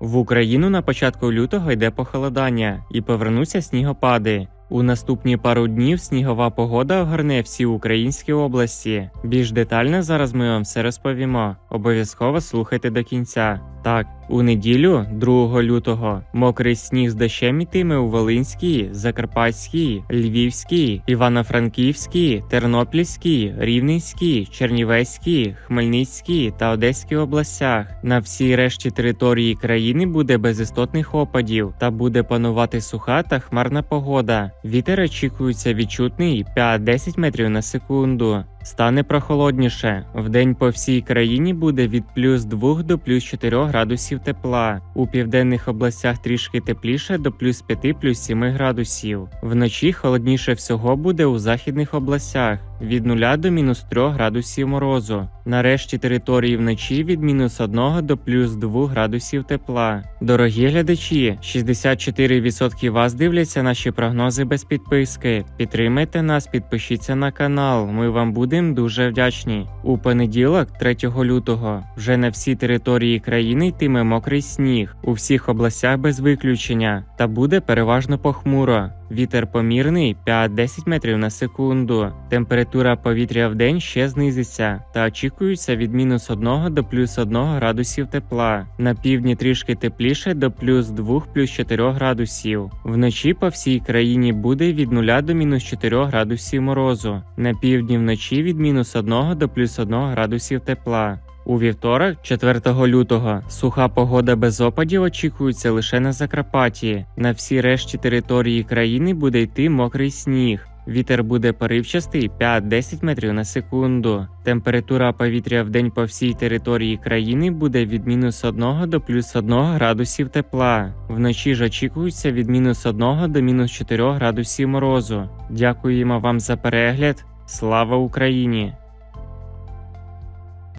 В Україну на початку лютого йде похолодання і повернуться снігопади. У наступні пару днів снігова погода огорне всі українські області. Більш детально зараз ми вам все розповімо. Обов'язково слухайте до кінця. Так, у неділю, 2 лютого, мокрий сніг з дощем ітиме у Волинській, Закарпатській, Львівській, Івано-Франківській, Тернопільській, Рівненській, Чернівецькій, Хмельницькій та Одеській областях. На всій решті території країни буде без істотних опадів та буде панувати суха та хмарна погода. Вітер очікується відчутний 5-10 метрів на секунду. Стане прохолодніше. Вдень по всій країні буде від плюс 2 до плюс 4 градусів тепла. У південних областях трішки тепліше до плюс 5 плюс 7 градусів. Вночі холодніше всього буде у західних областях від 0 до мінус 3 градусів морозу. Нарешті території вночі від мінус 1 до плюс 2 градусів тепла. Дорогі глядачі, 64% вас дивляться наші прогнози без підписки. Підтримайте нас, підпишіться на канал. Ми вам будемо дуже вдячні. У понеділок, 3 лютого, вже на всій території країни йтиме мокрий сніг у всіх областях без виключення, та буде переважно похмуро. Вітер помірний 5-10 метрів на секунду. Температура повітря в день ще знизиться та очікується від мінус 1 до плюс 1 градусів тепла. На півдні трішки тепліше до плюс 2 плюс 4 градусів. Вночі по всій країні буде від 0 до мінус 4 градусів морозу. На півдні вночі від мінус 1 до плюс 1 градусів тепла. У вівторок, 4 лютого, суха погода без опадів очікується лише на Закарпатті. На всій решті території країни буде йти мокрий сніг. Вітер буде поривчастий 5-10 метрів на секунду. Температура повітря в день по всій території країни буде від мінус 1 до плюс 1 градусів тепла. Вночі ж очікується від мінус 1 до мінус 4 градусів морозу. Дякуємо вам за перегляд. Слава Україні!